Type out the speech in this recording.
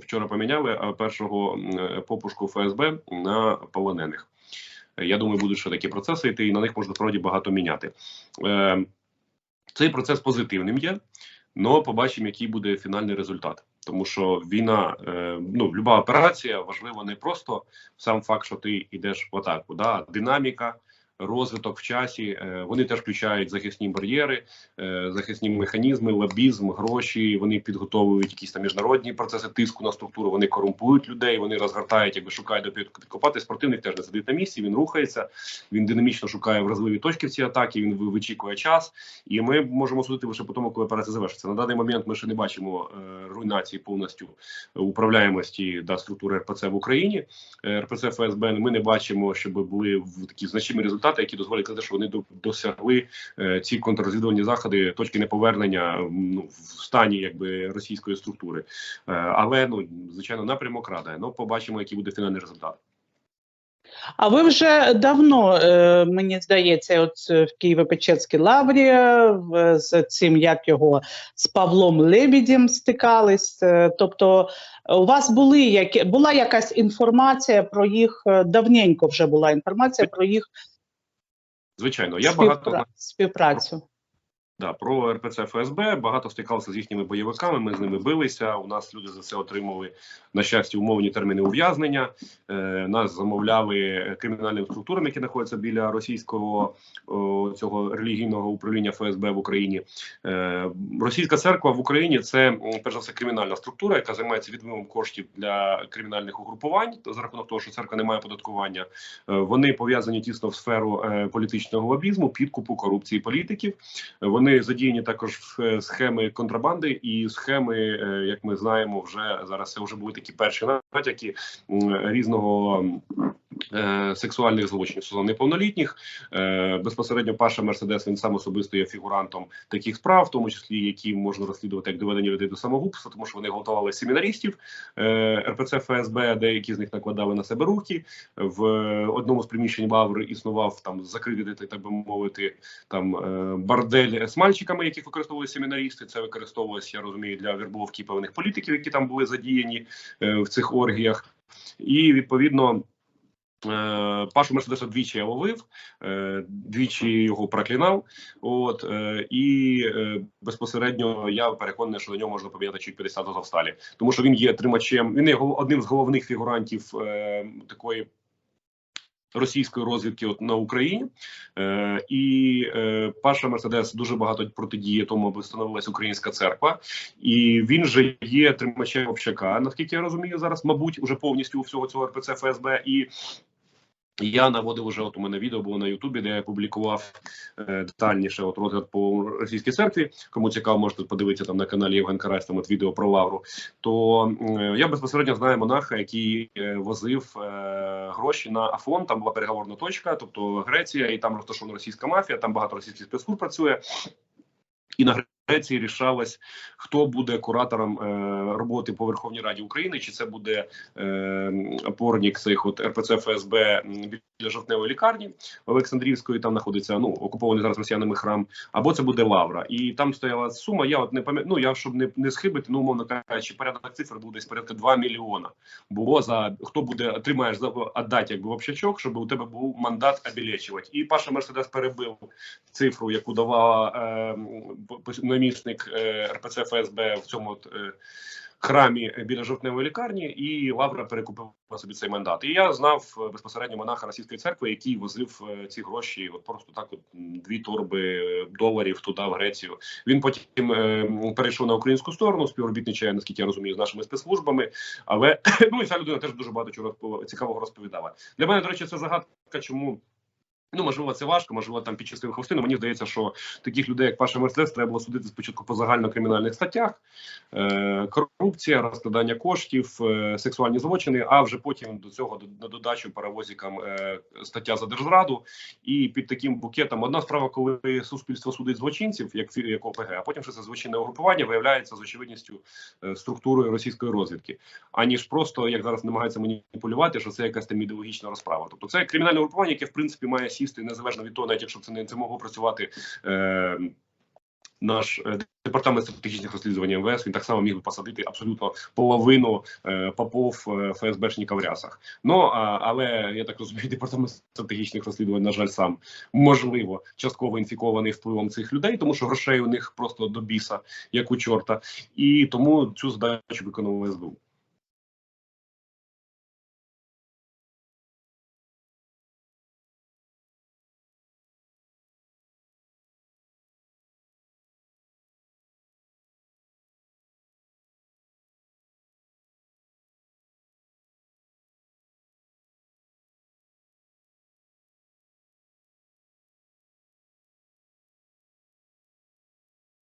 вчора поміняли першого м, попушку ФСБ на полонених. Е, Я думаю, будуть ще такі процеси йти, і на них можна справді багато міняти. Е, цей процес позитивним є, але побачимо, який буде фінальний результат. Тому що війна, е, ну люба операція важлива не просто сам факт, що ти йдеш в атаку, да, динаміка, розвиток в часі. Е, вони теж включають захисні бар'єри, е, захисні механізми, лобізм, гроші. Вони підготовують якісь там міжнародні процеси тиску на структуру. Вони корумпують людей, вони розгортають, якби шукають до підкопати. Спортивник теж не сидить на місці. Він рухається, він динамічно шукає вразливі точки в цій атаки. Він вичікує час, і ми можемо судити лише по тому, коли операція завершиться. На даний момент ми ще не бачимо е, руйнації повністю управляємості да, структури РПЦ в Україні. РПЦ ФСБ ми не бачимо, щоб були такі значні результати, які дозволять казати, що вони до- досягли е, ці контррозвідувальні заходи точки неповернення ну, в стані якби російської структури. Е, але ну звичайно напрямок радає. Ну побачимо, який буде фінальний результат. А ви вже давно, е, мені здається, от в Києво-Печерській лаврі з цим, як його, з Павлом Лебідем стикались. Тобто у вас були які, була якась інформація про їх, давненько вже була інформація про їх Звичайно, я співпра- багато співпрацю. Да, про РПЦ ФСБ багато стикався з їхніми бойовиками. Ми з ними билися. У нас люди за це отримали на щастя умовні терміни ув'язнення. Е, нас замовляли кримінальним структурам, які знаходяться біля російського о, цього релігійного управління ФСБ в Україні. Е, Російська церква в Україні це перш за все кримінальна структура, яка займається відмивом коштів для кримінальних угрупувань за рахунок того, що церква не має податкування. Е, Вони пов'язані тісно в сферу е, політичного лобізму, підкупу корупції політиків. Е, Вони задіяні також в е, схеми контрабанди і схеми, е, як ми знаємо, вже зараз це вже були такі перші натяки різного. Е, Сексуальних злочинів стосовно неповнолітніх Е, безпосередньо Паша Мерседес він сам особисто є фігурантом таких справ, в тому числі які можна розслідувати як доведення людей до самогубства, тому що вони готували семінарістів е, РПЦ ФСБ, деякі з них накладали на себе руки. В одному з приміщень Лаври існував там закритий, так би мовити, там бордель з мальчиками, яких використовували семінарісти. Це використовувалося, я розумію, для вербовки певних політиків, які там були задіяні в цих оргіях, і відповідно. Е, Пашу Мерседеса двічі я ловив, е, двічі його проклинав. От е, і безпосередньо я переконаний, що на нього можна поміняти чуть 50 в тому що він є тримачем. Він є одним з головних фігурантів такої російської розвідки от на Україні, і е, Паша Мерседес дуже багато протидіє тому, аби встановилася українська церква, і він же є тримачем общака. Наскільки я розумію, зараз, мабуть, уже повністю у всього цього РПЦ ФСБ і. Я наводив уже от у мене відео було на Ютубі, де я публікував е, детальніше от розгляд по російській церкві. Кому цікаво, можете подивитися там на каналі Євген Карась, там от відео про Лавру. То е, я безпосередньо знаю монаха, який е, возив е, гроші на Афон. Там була переговорна точка, тобто Греція, і там розташована російська мафія. Там багато російських спецслужб працює. І на Греції рішалось, хто буде куратором е, роботи по Верховній Раді України, чи це буде е, опорник цих от РПЦ ФСБ біля жовтневої лікарні Олександрівської. Там знаходиться ну окупований зараз росіянами храм, або це буде Лавра. І там стояла сума. Я от не пам'ятаю, ну я щоб не, не схибити, ну умовно кажучи, порядок цифр був десь порядка 2 мільйона. Було за хто буде отримаєш за отдати якби в общачок, щоб у тебе був мандат обілечувати. І Паша Мерседес перебив цифру, яку давала е, намісник е, РПЦ ФСБ в цьому е, храмі біля жовтневої лікарні, і Лавра перекупила собі цей мандат. І я знав е, безпосередньо монаха російської церкви, який возив ці гроші, от просто так, от дві торби доларів туди в Грецію. Він потім е, перейшов на українську сторону, співробітничає, наскільки я розумію, з нашими спецслужбами. Але ну і ця людина теж дуже багато чого цікавого розповідала. Для мене, до речі, це загадка, чому. Ну, можливо, це важко, можливо, там під частиною хвостину. Мені здається, що таких людей, як Паша Мерседес, треба було судити спочатку по загальнокримінальних статтях: е, корупція, розкладання коштів, е, сексуальні злочини, а вже потім до цього на додачу паровозикам е, стаття за держзраду. І під таким букетом одна справа, коли суспільство судить злочинців, як як ОПГ, а потім що це злочинне угрупування виявляється з очевидністю е, структурою російської розвідки, аніж просто як зараз намагаються маніпулювати, що це якась там ідеологічна розправа. Тобто це кримінальне угрупування, яке в принципі має сісти незалежно від того, навіть якщо це не це могло працювати. Е, наш е, департамент стратегічних розслідувань МВС він так само міг би посадити абсолютно половину е, попов е, ФСБшника в рясах. Ну а, але я так розумію, департамент стратегічних розслідувань, на жаль, сам можливо частково інфікований впливом цих людей, тому що грошей у них просто до біса, як у чорта, і тому цю задачу виконував СБУ.